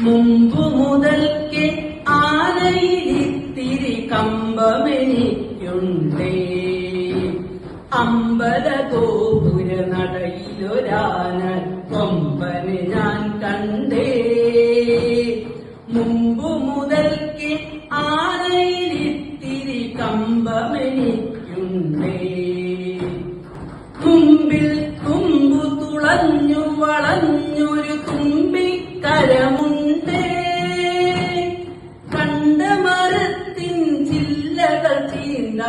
മുമ്പു മുതൽക്ക് ആനയിലിത്തിരി കമ്പമെനിക്കുണ്ടേ. അമ്പല ഗോപുര നടയിലൊരാന ഞാൻ കണ്ടേ. മുമ്പു മുതൽക്ക് ആനയിലിത്തിരി കമ്പമെനിക്കുണ്ടേ. മുമ്പിൽ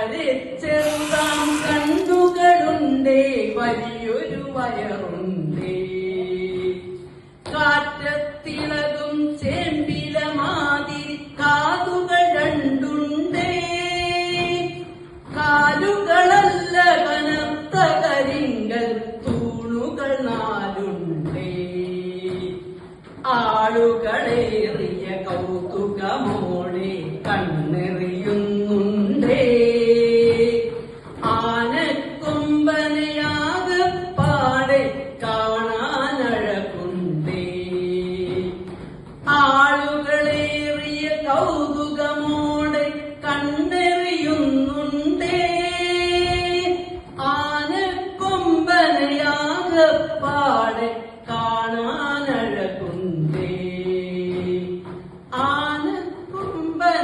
വളരെ ചെറുതാം കണ്ണുകളുണ്ടേ വലിയൊരു വയറുണ്ടേ. കാറ്റത്തിളകും ചേമ്പില കാതുകൾ രണ്ടുണ്ടേ. കാലുകളല്ല കനത്ത കരിങ്കൽ തൂണുകൾ നാലുണ്ടേ. ആളുകളേറിയ കൗതുകമോടെ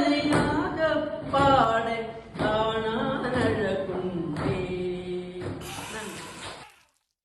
Hallelujah.